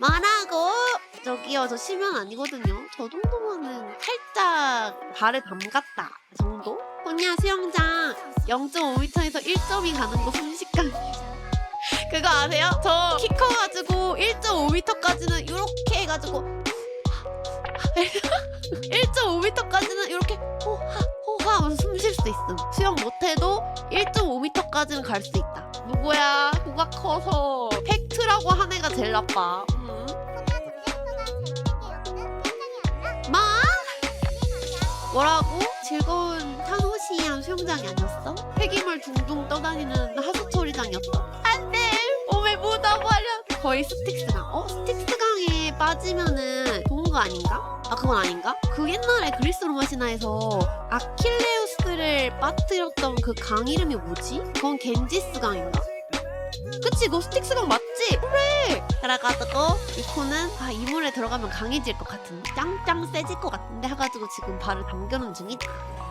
뭐라고? 저기요 저 심연 아니거든요. 저 정도면은 살짝 발에 담갔다 정도? 혼야 수영장 0.5m에서 1점이 가는 거 순식간 그거 아세요? 저 키 커가지고 1.5m까지는 이렇게 해가지고 1.5m까지는 이렇게 호하 호하 하면서 숨쉴 수 있음. 수영 못해도 1.5m까지는 갈 수 있다. 누구야? 누가 커서 팩트라고 한 애가 제일 나빠. 뭐라고? 즐거운 타노시한 수영장이 아니었어? 폐기물 둥둥 떠다니는 하수처리장이었어? 안돼! 몸에 묻어버려! 거의 스틱스강. 어? 스틱스강에 빠지면은 좋은 거 아닌가? 아 그건 아닌가? 그 옛날에 그리스 로마 신화에서 아킬레우스를 빠뜨렸던 그 강 이름이 뭐지? 그건 겐지스 강인가? 그치 그거 스틱스강 맞지? 그래! 그래가지고 이 코는 아 이 물에 들어가면 강해질 것 같은데 짱짱 세질 것 같은데 해가지고 지금 발을 담겨놓은 중이다